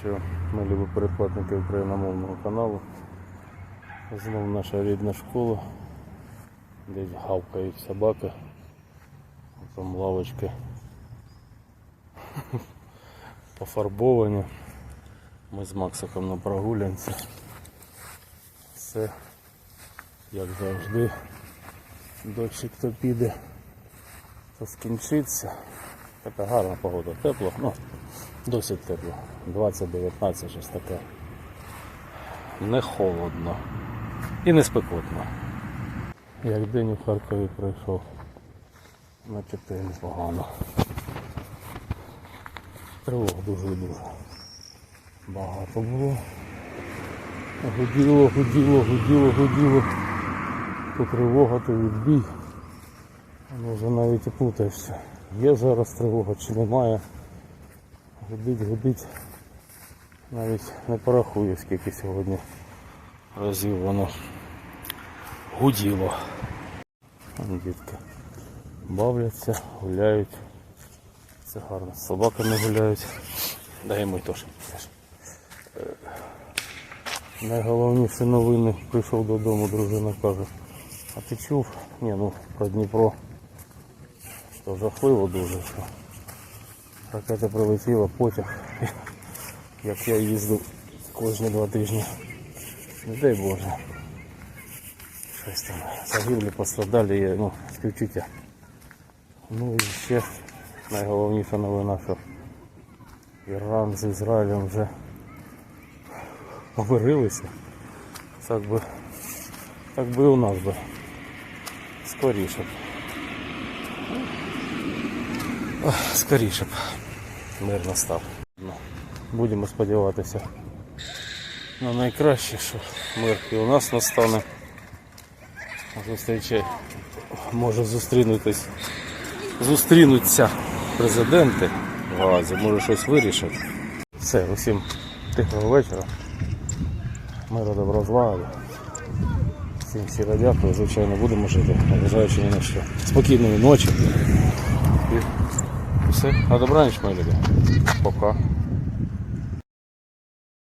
Що ми любі передплатники україномовного каналу. Знову наша рідна школа. Десь гавкають собаки. Там лавочки пофарбовані. Ми з Максиком на прогулянці. Все як завжди. Дощик то піде, то скінчиться. Така гарна погода, тепло, ну, досить тепло. 20-19, щось таке. Не холодно і не спекотно. Як день у Харкові пройшов, начебто і непогано. Тривог дуже-дуже Багато було. Гуділо, гуділо, гуділо, гуділо. То тривога, то відбій. Воно вже навіть і плутаєшся. Є зараз тривога чи немає. Гудить, гудить. Навіть не порахую, скільки сьогодні разів воно гуділо. Дітки бавляться, гуляють. Це гарно. З собаками гуляють. Дай мой теж. теж. Е, Найголовніші новини прийшов додому, дружина каже. А ти чув? Ні, ну про Дніпро. Що жахливо дуже. Що ракета прилетіла, потяг. Як я їздив кожні два тижні. Не дай Боже. Щось там. Загиблі, пострадали, ну, співчуття. Ну і ще найголовніша новина, що Іран з Ізраїлем вже помирилися. Так би, так би у нас би. Скоріше. Скоріше б. Мир настав. Ну, будемо сподіватися на найкраще, що мир і у нас настане. Зустрічай. Може зустрінутись. Зустрінуться президенти в Гаазі, може щось вирішать. Все, усім тихого вечора. Миру добро злагоди. Всім щиро дякую, звичайно, будемо жити, ні на що. Спокійної ночі. Все. на добраніч, мої люди. Пока.